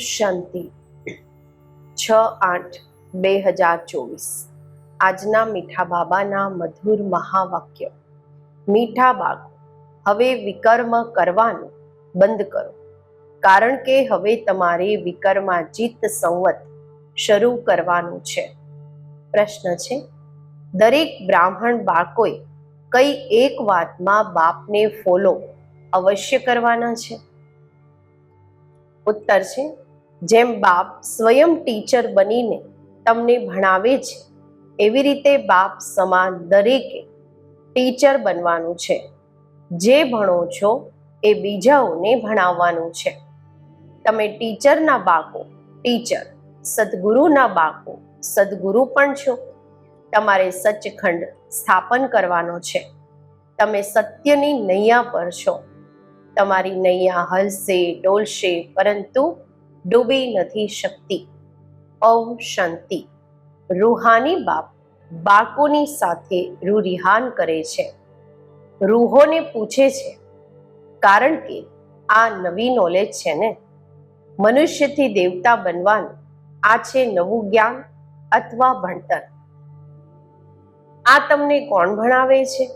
શાંતિ. છ આઠ બે હજાર ચોવીસ. આજના મીઠા બાબાના મધુર મહાવાક્ય. મીઠા બાળકો, હવે વિકર્મ કરવાનું બંધ કરો. કારણ કે હવે તમારે વિકર્માજીત સંવત શરૂ કરવાનું છે. પ્રશ્ન છે, દરેક બ્રાહ્મણ બાળકોએ કઈ એક વાતમાં બાપને ફોલો અવશ્ય કરવાના છે? ઉત્તર છે જેમ બાપ સ્વયં ટીચર બનીને તમને ભણાવે છે, એવી રીતે બાપ સમાન દરેકે ટીચર બનવાનું છે. જે ભણો છો, એ બીજાઓને ભણાવવાનું છે. તમે ટીચરના બાકો ટીચર, સદગુરુના બાકો સદગુરુ પણ છો. તમારે સચખંડ સ્થાપન કરવાનો છે. તમે સત્યની નૈયા પર છો. તમારી નૈયા હલશે, ડોલશે, પરંતુ ડૂબી નથી શકતી. ઓમ શાંતિ. રૂહાની બાપ બાળકોની સાથે રૂરિહાન કરે છે. રૂહોને પૂછે છે, કારણ કે આ નવી નોલેજ છે ને? મનુષ્યથી દેવતા બનવાનું આ છે નવું જ્ઞાન અથવા ભણતર? આ તમને કોણ ભણાવે છે?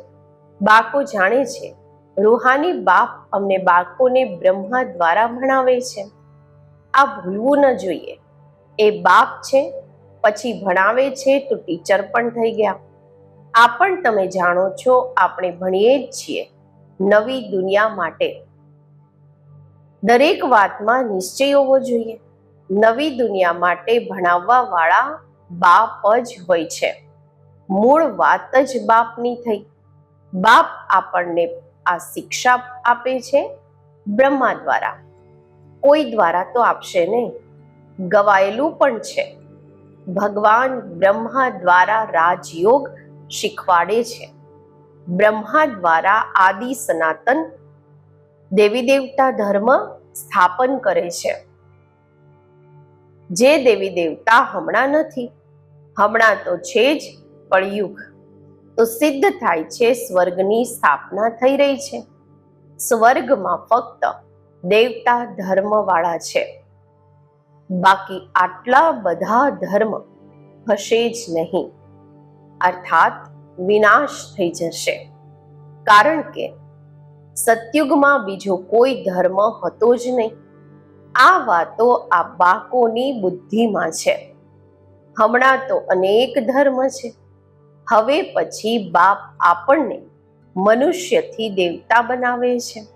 બાળકો જાણે છે, રૂહાની બાપ અમને બાળકોને બ્રહ્મા દ્વારા ભણાવે છે. આ ભૂલવું ન જોઈએ. એ બાપ છે, પછી ભણાવે છે તો ટીચર પણ થઈ ગયા. આ પણ તમે જાણો છો, આપણે ભણીએ જ છીએ નવી દુનિયા માટે. દરેક વાતમાં નિશ્ચય હોવો જોઈએ. નવી દુનિયા માટે ભણાવવા વાળા બાપ જ હોય છે. મૂળ વાત જ બાપની થઈ. બાપ આપણને આ શિક્ષા આપે છે બ્રહ્મા દ્વારા. કોઈ દ્વારા તો આપશે નહીં. ગવાયેલું પણ છે. ભગવાન બ્રહ્મા દ્વારા રાજયોગ શીખવાડે છે. બ્રહ્મા દ્વારા આદિ સનાતન દેવી દેવતા ધર્મ સ્થાપન કરે છે. જે દેવી દેવતા હમણાં નથી, હમણાં તો છે જ કળિયુગ. તો સિદ્ધ થાય છે સ્વર્ગની સ્થાપના થઈ રહી છે. સ્વર્ગમાં ફક્ત દેવતા ધર્મવાળા છે. બાકી આટલા બધા ધર્મ હશે જ નહીં. અર્થાત વિનાશ થઈ જશે. કારણ કે સતયુગમાં બીજો કોઈ ધર્મ હતો જ નહીં. આ વાતો આ બાકોની બુદ્ધિમાં છે. હમણાં તો અનેક ધર્મ છે. હવે પછી બાપ આપણને મનુષ્યથી દેવતા બનાવે છે.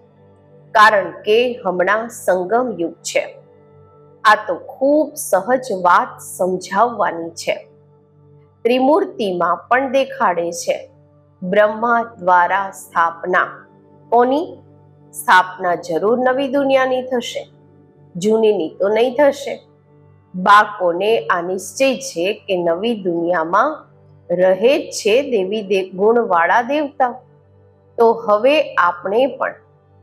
કારણ કે હમણાં સંગમ યુગ છે. આ તો ખૂબ સહજ વાત સમજાવવાની છે. ત્રિમૂર્તિમાં પણ દેખાડે છે. બ્રહ્મા દ્વારા સ્થાપના. કોની? સ્થાપના જરૂર નવી દુનિયાની થશે. જૂનીની તો નહીં થશે. બાકોને આ નિશ્ચય છે કે નવી દુનિયામાં રહે છે દેવી દેવ ગુણવાળા દેવતા. તો હવે આપણે પણ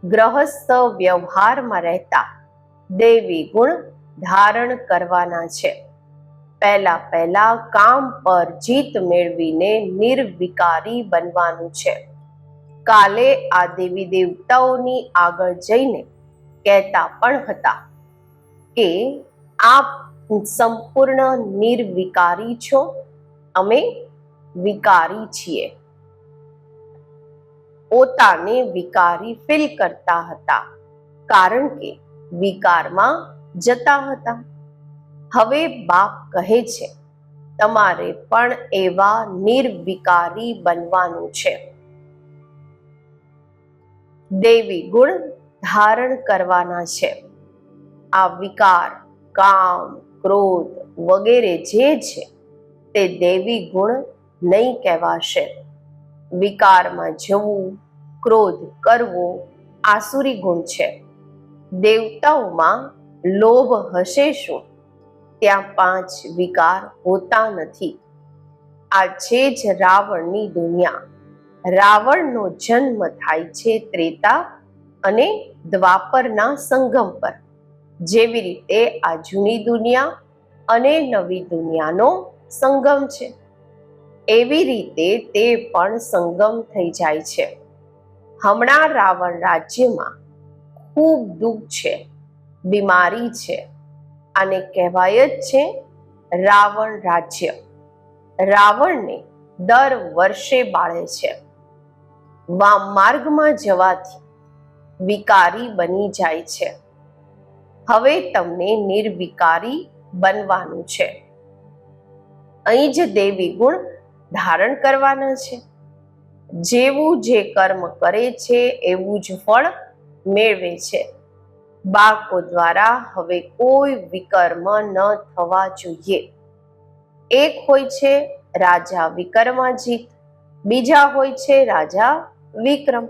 ગ્રહસ્થ વ્યવહારમાં રહેતા દેવી ગુણ ધારણ કરવાના છે. પહેલા પહેલા કામ પર જીત મેળવીને નિર્વિકારી બનવાનું છે. કાલે આ દેવી દેવતાઓની આગળ જઈને કહેતા પણ હતા કે, આપ સંપૂર્ણ નિર્વિકારી છો. અમે વિકારી છીએ. પોતાને વિકારી ફીલ કરતા હતા. કારણ કે વિકારમાં જતા હતા. હવે બાપ કહે છે, તમારે પણ એવા નિર્વિકારી બનવાનું છે. દેવી ગુણ ધારણ કરવાના છે. આ વિકાર, કામ, ક્રોધ વગેરે જે છે, તે દેવી ગુણ નહીં કહેવાશે. વિકારમાં જવું, ક્રોધ કરવો, આસુરી ગુણ છે. દેવતાઓમાં લોભ હશે શું? ત્યાં પાંચ વિકાર હોતા નથી. આ છે જ રાવણની દુનિયા. રાવણનો જન્મ થાય છે ત્રેતા અને દ્વાપરના સંગમ પર. જેવી રીતે આ જૂની દુનિયા અને નવી દુનિયાનો સંગમ છે. એવી રીતે તે પણ સંગમ થઈ જાય છે. હમણાં રાવણ રાજ્યમાં ખૂબ દુઃખ છે, બીમારી છે અને કહેવાય જ છે રાવણ રાજ્ય. રાવણને દર વર્ષે બાળે છે. વામ માર્ગમાં જવાથી વિકારી બની જાય છે. હવે તમને નિર્વિકારી બનવાનું છે. અહીં જ દેવી ગુણ ધારણ કરવાના છે. જેવું જે કર્મ કરે છે, એવું જ ફળ મેળવે છે. બાળકો દ્વારા હવે કોઈ વિકર્મ ન થવા જોઈએ. એક હોય છે રાજા વિક્રમાજીત, બીજા હોય છે રાજા વિક્રમ.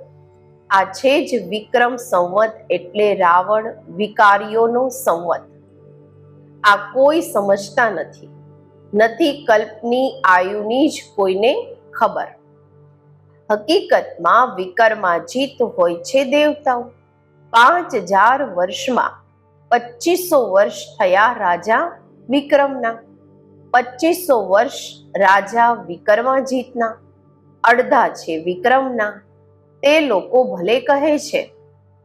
આ છે જ વિક્રમ સંવત એટલે રાવણ વિકારીઓનો સંવત. આ કોઈ સમજતા નથી. નથી કલ્પની આયુની જ કોઈને ખબર. હકીકતમાં વિકર્માજીત હોય છે દેવતાઓ. પાંચ હજાર વર્ષમાં પચીસો વર્ષ થયા રાજા વિક્રમના. પચીસો વર્ષ રાજા વિક્રમાજીતના અડધા છે વિક્રમના. તે લોકો ભલે કહે છે,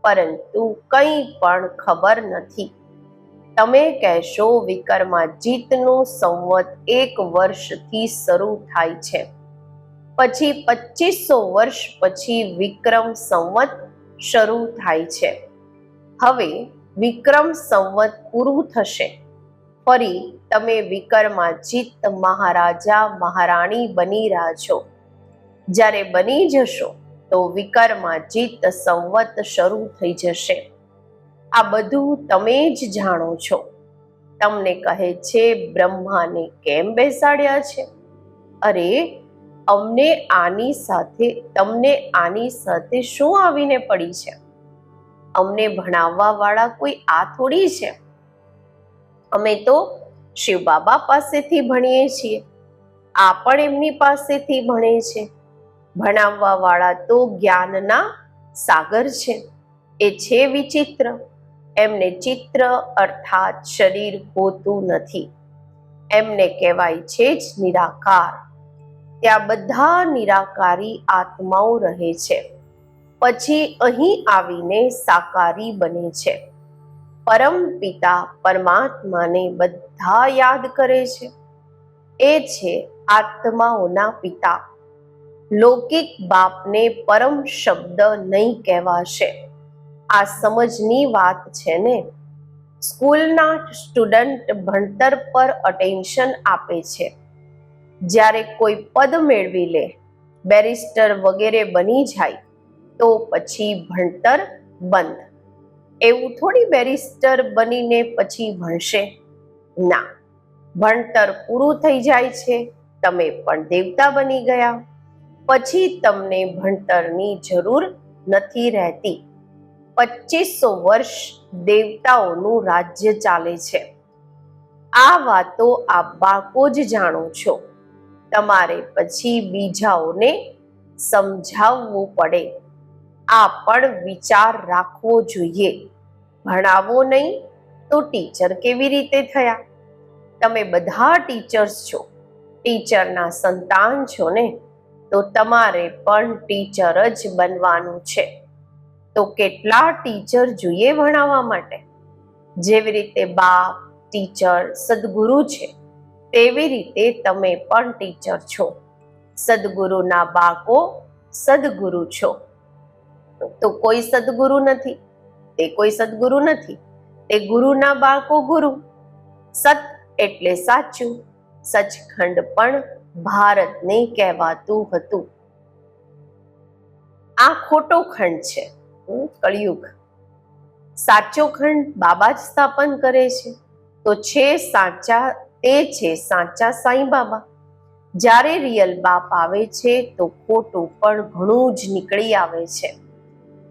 પરંતુ કંઈ પણ ખબર નથી. તમે કહેશો વિક્રમાજીતનું સંવત એક વર્ષથી શરૂ થાય છે. પછી પચીસો વર્ષ પછી વિક્રમ સંવત શરૂ થાય છે. હવે વિક્રમ સંવત પૂરું થશે. ફરી તમે વિક્રમાજીત મહારાજા, મહારાણી બની રહ્યા છો. જ્યારે બની જશો તો વિક્રમાજીત સંવત શરૂ થઈ જશે. આ બધું તમે જ જાણો છો. તમને કહે છે, બ્રહ્માને કેમ બેસાડ્યા છે? અરે, અમને આની સાથે, તમને આની સાથે શું આવીને પડી છે? અમને ભણાવવા વાળા કોઈ આ થોડી છે? અમે તો શિવ બાબા પાસેથી ભણીએ છીએ. આ પણ એમની પાસેથી ભણે છે. ભણાવવા વાળા તો જ્ઞાનના સાગર છે. એ છે વિચિત્ર. એમને ચિત્ર અર્થાત શરીર હોતું નથી. એમને કહેવાય છે જ નિરાકાર. ત્યાં બધા નિરાકારી આત્માઓ રહે છે. પછી અહીં આવીને સાકારી બને છે. પરમ પિતા પરમાત્માને બધા યાદ કરે છે. એ છે આત્માઓના પિતા. લૌકિક બાપને પરમ શબ્દ નહીં કહેવાશે. આ સમજની વાત છે ને. સ્કૂલના સ્ટુડન્ટ ભણતર પર અટેન્શન આપે છે. જ્યારે કોઈ પદ મેળવી લે, બેરિસ્ટર વગેરે બની જાય, તો પછી ભણતર બંધ. એવું થોડી બેરિસ્ટર બનીને પછી ભણશે? ના. ભણતર પૂરું થઈ જાય છે, તમે પણ દેવતા બની ગયા. પછી તમને ભણતરની જરૂર નથી રહેતી. પચીસો વર્ષ દેવતાઓનું રાજ્ય ચાલે છે. આ વાતો આ બાકો જ જાણો છો. તમારે પછી બીજાઓને સમજાવવું પડે. આ પણ વિચાર રાખવો જોઈએ. ભણાવો નહીં તો ટીચર કેવી રીતે થયા? તમે બધા ટીચર્સ છો. ટીચરના સંતાન છો ને? તો તમારે પણ ટીચર જ બનવાનું છે. તો કેટલા ટીચર જોઈએ ભણાવવા માટે? જેવી રીતે બાપ, ટીચર, સદગુરુ છે, તેવી રીતે તમે પણ ટીચર છો. સદગુરુના બાળકો સદગુરુ છો. તો કોઈ સદગુરુ નથી, તે કોઈ સદગુરુ નથી, તે ગુરુના બાળકો ગુરુ. સત એટલે સાચું, સચખંડ પણ ભારતને કહેવાતું હતું. આ ખોટો ખંડ છે. હમ, કળિયુગ. સાચો ખંડ બાબા જ સ્થાપન કરે છે. તો છે સાચા તે છે સાચા સાંઈ બાબા. જ્યારે રિયલ બાપ આવે છે તો ખોટું પણ ઘણું જ નીકળી આવે છે.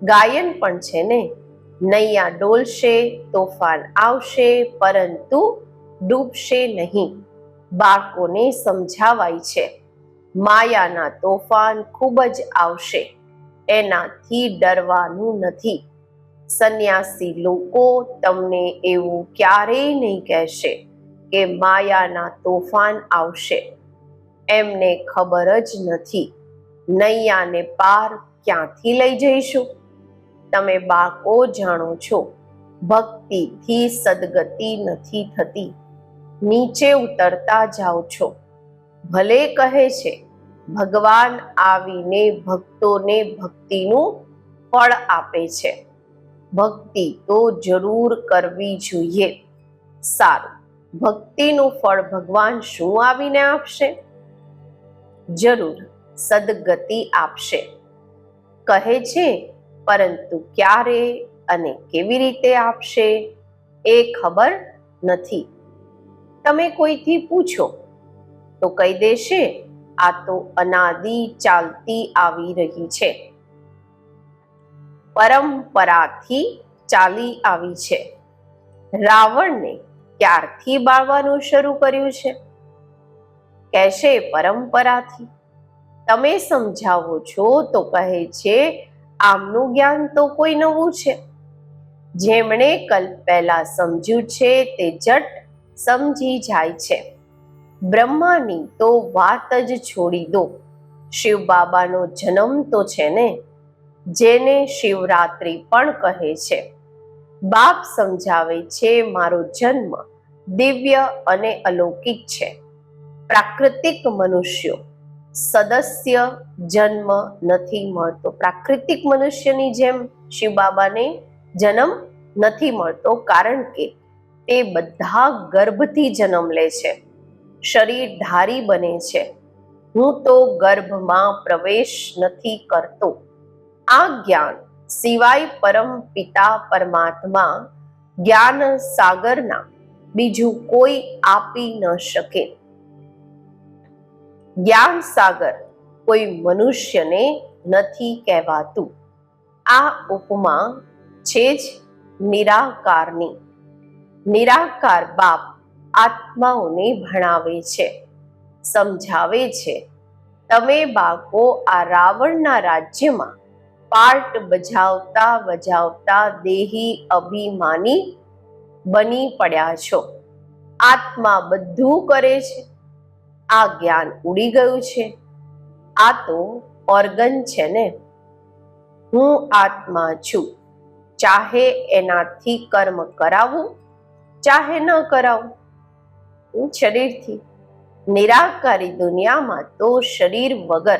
ગાયન પણ છે ને? નૈયા ડોલશે તોફાન આવશે પરંતુ ડૂબશે નહીં. બાળકોને સમજાવાય છે. માયાના તોફાન ખૂબ જ આવશે. એનાથી ડરવાનું નથી. સંન્યાસી લોકો તમને એવું ક્યારેય નહીં કહેશે કે માયાના તોફાન આવશે. એમને ખબર જ નથી નૈયાને પાર ક્યાંથી લઈ જઈશું? તમે બાળકો જાણો છો, ભક્તિથી સદગતિ નથી થતી. નીચે ઉતરતા જાઓ છો. ભલે કહે છે ભગવાન આવીને ભક્તોને ભક્તિનું ફળ આપે છે. ભક્તિ તો જરૂર કરવી જોઈએ. સારું, ભક્તિનું ફળ ભગવાન શું આવીને આપશે? જરૂર, સદગતિ આપશે. કહે છે, પરંતુ ક્યારે અને કેવી રીતે આપશે? એ ખબર નથી. તમે કોઈથી પૂછો? તો કહી દેશે આ તો અનાદિ ચાલતી આવી રહી છે. પરંપરાથી ચાલી આવી છે. રાવણને ક્યારથી બાળવાનું શરૂ કર્યું છે? કહેશે પરંપરાથી. તમે સમજાવો છો તો કહે છે, આમનું જ્ઞાન તો કોઈ નવું છે. જેમણે કલ્પ પહેલા સમજ્યું છે તે જટ સમજી જાય છે. બ્રહ્માની તો વાત જ છોડી દો. શિવ બાબાનો જન્મ તો છે ને? જેને શિવરાત્રિ પણ કહે છે. બાપ સમજાવે છે મારો જન્મ દિવ્ય અને અલૌકિક છે. પ્રાકૃતિક મનુષ્યો સદસ્ય જન્મ નથી મળતો. પ્રાકૃતિક મનુષ્યની જેમ શિવ બાબાને જન્મ નથી મળતો કારણ કે તે બધા ગર્ભથી જન્મ લે છે. શરીર ધારી બને છે. હું તો ગર્ભમાં પ્રવેશ નથી કરતો. આ જ્ઞાન સિવાય પરમ પિતા પરમાત્મા જ્ઞાન સાગરના બીજું કોઈ આપી ન શકે. જ્ઞાન સાગર કોઈ મનુષ્યને નથી કહેવાતું. આ ઉપમા છે જ નિરાકારની. નિરાકાર બાપ આત્માઓને ભણાવે છે, સમજાવે છે. તમે બાળકો આ રાવણના રાજ્યમાં પાર્ટ બજાવતા બજાવતા દેહી અભિમાની બની પડ્યા છો. આત્મા બધું કરે છે. આ જ્ઞાન ઉડી ગયું છે. આ તો ઓર્ગન છે ને. હું આત્મા છું. ચાહે એનાથી કર્મ કરાવું, ચાહે ન કરાવું. શરીરથી નિરાકારી દુનિયામાં તો શરીર વગર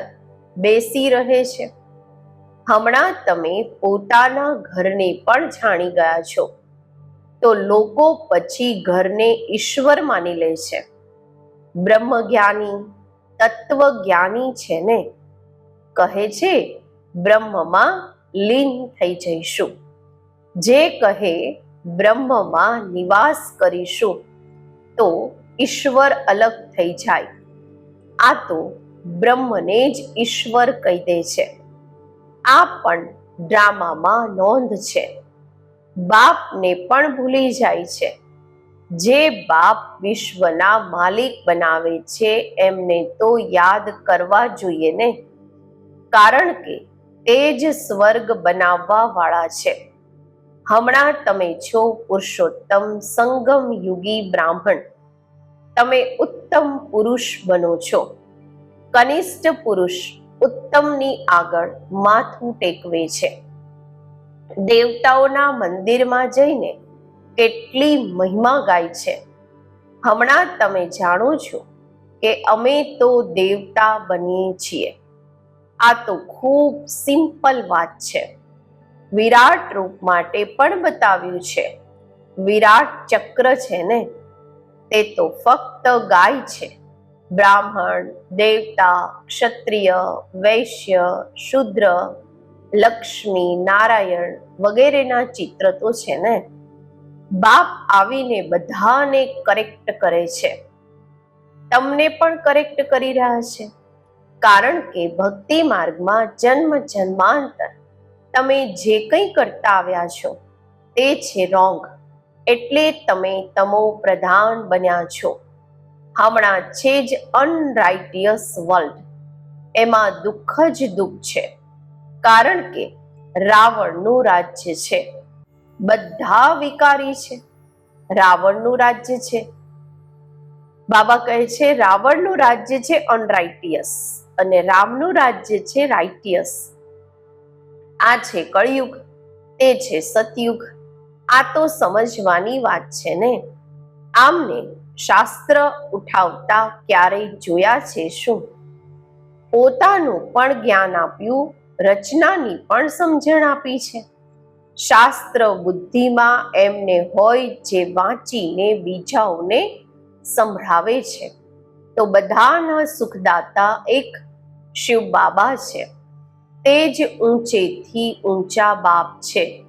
બેસી રહે છે. હમણાં તમે પોતાના ઘરને પણ જાણી ગયા છો. તો લોકો પછી ઘરને ઈશ્વર માની લે છે. બ્રહ્મ જ્ઞાની તત્વ જ્ઞાની છે ને? કહે છે, બ્રહ્મમાં લીન થઈ જઈશું. જે કહે, બ્રહ્મમાં નિવાસ કરીશું. તો ઈશ્વર અલગ થઈ જાય. આ તો બ્રહ્મને જ ઈશ્વર કહી દે છે. આ પણ ડ્રામામાં નોંધ છે. બાપને પણ ભૂલી જાય છે. જે બાપ વિશ્વના માલિક બનાવે છે એમને તો યાદ કરવા જોઈએ ને. કારણ કે તે જ સ્વર્ગ બનાવવા વાળા છે. હમણાં તમે છો પુરુષોત્તમ સંગમ યુગી બ્રાહ્મણ. તમે ઉત્તમ પુરુષ બનો છો. કનિષ્ઠ પુરુષ ઉત્તમની આગળ માથું ટેકવે છે. દેવતાઓના મંદિરમાં જઈને કેટલી મહિમા ગાય છે. હમણાં તમે જાણો છો કે અમે તો દેવતા બનીએ છીએ. આ તો ખૂબ સિમ્પલ વાત છે. વિરાટ રૂપ માટે પણ બતાવ્યું છે. વિરાટ ચક્ર છે ને? તે તો ફક્ત ગાય છે. બ્રાહ્મણ, દેવતા, ક્ષત્રિય, વૈશ્ય, શુદ્ર, લક્ષ્મી, નારાયણ વગેરેના ચિત્ર તો છે ને? બાપ આવીને બધાને કરેક્ટ કરે છે. તમને પણ કરેક્ટ કરી રહ્યા છે. કારણ કે ભક્તિ માર્ગમાં જન્મ જન્માંતર. તમે જે કંઈ કરતા આવ્યા છો, તે છે રોંગ એટલે તમે તમો પ્રધાન બન્યા છો. હમણાં છે જ અનરાઇટિયસ વર્લ્ડ એમાં દુઃખ જ દુઃખ છે. કારણ કે રાવણનું રાજ્ય છે. બધા વિકારી છે. રાવણનું રાજ્ય છે. બાબા કહે છે રાવણનું રાજ્ય છે અનરાઇટિયસ અને રામનું રાજ્ય છે રાઇટિયસ આ છે કળિયુગ, તે છે સતયુગ. આ તો સમજવાની વાત છે ને? આમને શાસ્ત્ર ઉઠાવતા ક્યારેય જોયા છે શું? પોતાનું પણ જ્ઞાન આપ્યું, રચનાની પણ સમજણ આપી છે. શાસ્ત્ર બુદ્ધિમાં એમને હોય જે વાંચીને બીજાઓને સંભળાવે છે. તો બધાના સુખદાતા એક શિવ બાબા છે. તે જ ઊંચેથી ઊંચા બાપ છે.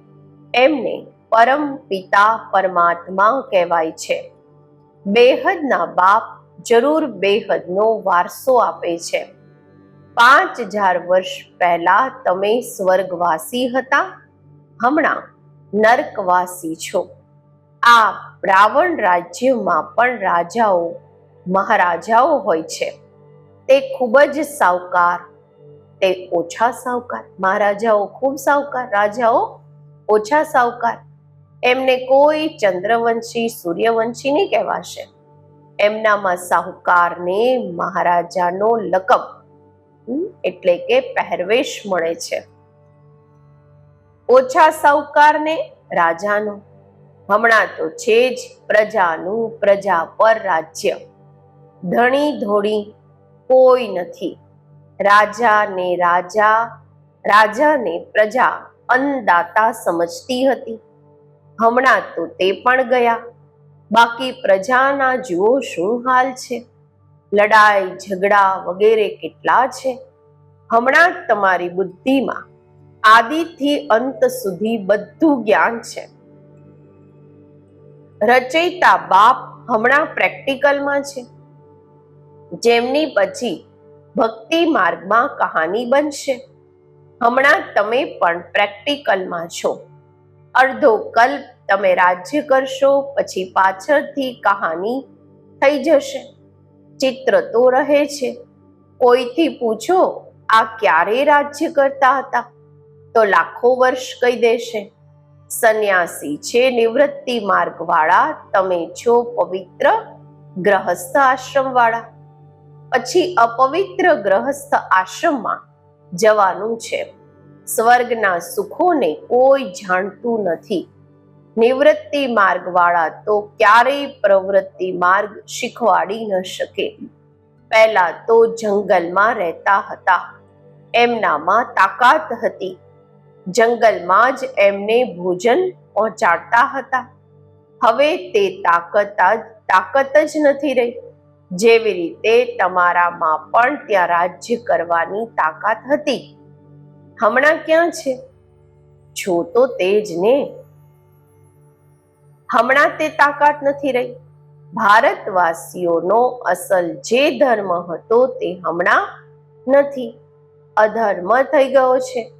એમને પરમ પિતા પરમાત્મા કહેવાય છે. બેહદના બાપ જરૂર બેહદનો વારસો આપે છે. પાંચ હજાર વર્ષ પહેલા તમે સ્વર્ગવાસી હતા? હમણાં નર્કવાસી છો. આ રાવણ રાજ્યમાં પણ રાજાઓ, મહારાજાઓ હોય છે. તે ખૂબ જ સાવકાર, તે ઓછા સાવકાર, મહારાજાઓ ખૂબ સાવકાર, રાજાઓ ઓછા સાવકાર એમને કોઈ ચંદ્રવંશી, સૂર્યવંશી નહીં કહેવાશે. એમનામાં સાહુકારને મહારાજાનો લકબ એટલે કે પહેરવેશ મળે છે. ઓછા સાહુકારને રાજાનો, હમણાં તો છે જ પ્રજાનું પ્રજા પર રાજ્ય. ધણી ધોળી કોઈ નથી. રાજા ને રાજા રાજાને પ્રજા અન્નદાતા સમજતી હતી. હમણાં તો તે પણ ગયા. બાકી પ્રજાના જુઓ શું હાલ છે? લડાઈ, ઝઘડા વગેરે કેટલા છે? હમણાં તમારી બુદ્ધિમાં આદિથી અંત સુધી બધું જ્ઞાન છે. રચયિતા બાપ હમણાં પ્રેક્ટિકલમાં છે. જેમની પછી ભક્તિ માર્ગમાં કહાની બનશે. હમણાં તમે પણ પ્રેક્ટિકલમાં છો. અડધો કલ્પ તમે રાજ્ય કરશો, પછી પાછળથી કહાની થઈ જશે. ચિત્ર તો રહે છે. કોઈથી પૂછો, આ ક્યારે રાજ્ય કરતા હતા? તો લાખો વર્ષ કહી દેશે. સંન્યાસી છે નિવૃત્તિ માર્ગ વાળા તમે છો પવિત્ર ગ્રહસ્થ આશ્રમ વાળા પછી અપવિત્ર ગ્રહસ્થ આશ્રમમાં જવાનું છે. સ્વર્ગના સુખોને કોઈ જાણતું નથી. નિવૃત્તિ માર્ગ વાળા તો ક્યારેય પ્રવૃત્તિ માર્ગ શીખવાડી ન શકે. પહેલા તો જંગલમાં રહેતા હતા. એમનામાં તાકાત હતી. જંગલમાં જ એમને ભોજન પહોંચાડતા હતા. હવે તે તાકાત તાકત જ નથી રહી. જેવી રીતે તમારામાં પણ ત્યાં રાજ્ય કરવાની તાકાત હતી. હમણાં ક્યાં છે? છો તો તે જ ને. હમણાં તે તાકાત નથી રહી. ભારતવાસીઓનો અસલ જે ધર્મ હતો તે હમણાં નથી. અધર્મ થઈ ગયો છે.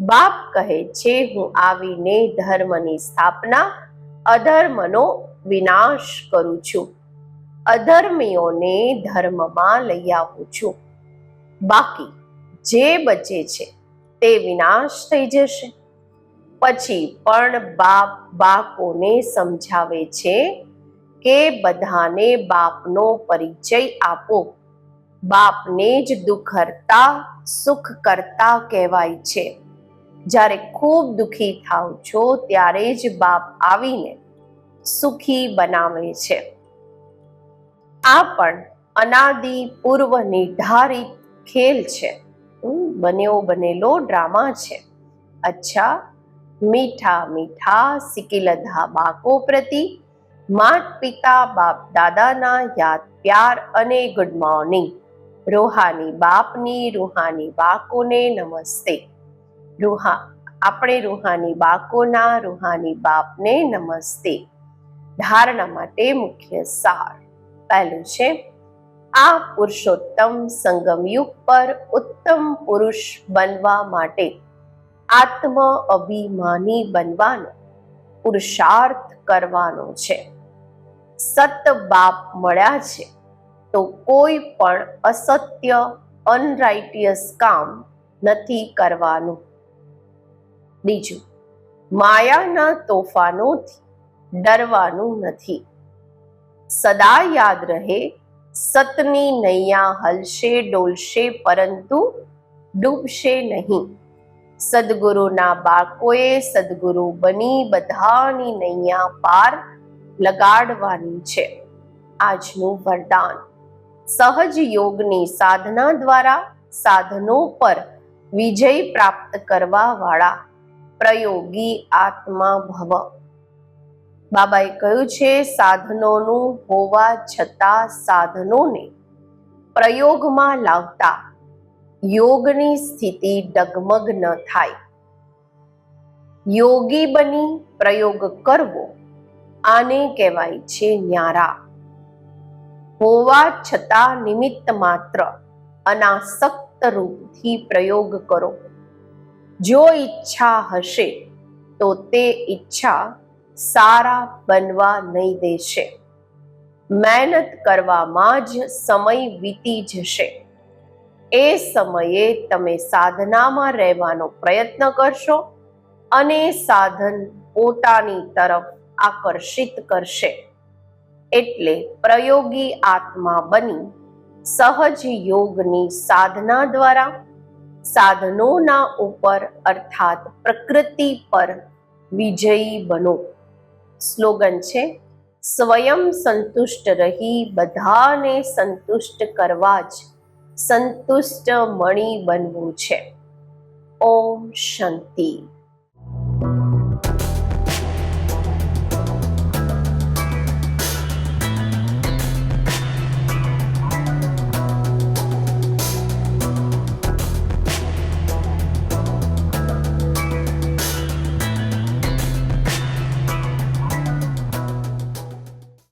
બાપ કહે છે, હું આવીને ધર્મની સ્થાપના, અધર્મનો વિનાશ કરું છું. અધર્મીઓને ધર્મમાં લઈ આવું છું. બાકી જે બચે છે તે વિનાશ થઈ જશે. પછી પણ બાપ બાકોને સમજાવે છે કે બધાને બાપનો પરિચય આપો. બાપને જ દુઃખ કરતા સુખ કરતા કહેવાય છે. જ્યારે ખૂબ દુઃખી થાવ છો ત્યારે જ બાપ આવીને સુખી બનાવે છે. આ પણ અનાદિ પૂર્વ નિર્ધારિત ખેલ છે. બનેવો બનેલો ડ્રામા છે. અચ્છા મીઠા મીઠા સિકિલધા બાકો પ્રતિ. માત પિતા બાપ દાદાના યાદ પ્યાર અને ગુડ મોર્નિંગ રૂહાની બાપની રૂહાની બાકોને નમસ્તે. રૂહા, આપણે રૂહાની બાકોના રૂહાની બાપને નમસ્તે. ધારણા માટે મુખ્ય સાર. પહેલું છે, આ પુરુષોત્તમ સંગમયુગ પર ઉત્તમ પુરુષ બનવા માટે આત્મ અભિમાની બનવાનો, પુરુષાર્થ કરવાનો છે. સત બાપ મળ્યા છે, તો કોઈ પણ અસત્ય અનરાઇટિયસ કામ નથી કરવાનું. બીજું, માયાના તોફાનોથી ડરવાનું નથી. સદા યાદ રહે, સતની નૈયા હલશે ડોલશે પરંતુ ડૂબશે નહીં. સદગુરુના બાળકોએ સદગુરુ બની બધાની નૈયા પાર લગાડવાની છે. આજનું વરદાન. સહજ યોગની સાધના દ્વારા સાધનો પર વિજય પ્રાપ્ત કરવા વાળા પ્રયોગી આત્મા ભવ. બાબાએ કહ્યું છે, સાધનોનું હોવા છતાં સાધનોને પ્રયોગમાં લાવતા યોગની સ્થિતિ ડગમગ ન થાય. યોગી બની પ્રયોગ કરવો આને કહેવાય છે ન્યારા. હોવા છતાં નિમિત્ત માત્ર અનાસક્ત રૂપથી પ્રયોગ કરો. જો ઈચ્છા હશે તો તે ઈચ્છા સારા બનવા નહીં દેશે. મહેનત કરવામાં જ સમય વીતી જશે. એ સમયે તમે સાધનામાં રહેવાનો પ્રયત્ન કરશો અને સાધન પોતાની તરફ આકર્ષિત કરશે. એટલે પ્રયોગી આત્મા બની સહજ યોગની સાધના દ્વારા સાધનોના ઉપર અર્થાત પ્રકૃતિ પર વિજયી બનો. સ્લોગન છે, સ્વયં સંતુષ્ટ રહી બધાને સંતુષ્ટ કરવા જ સંતુષ્ટ મણી બનવું છે. ઓમ શાંતિ.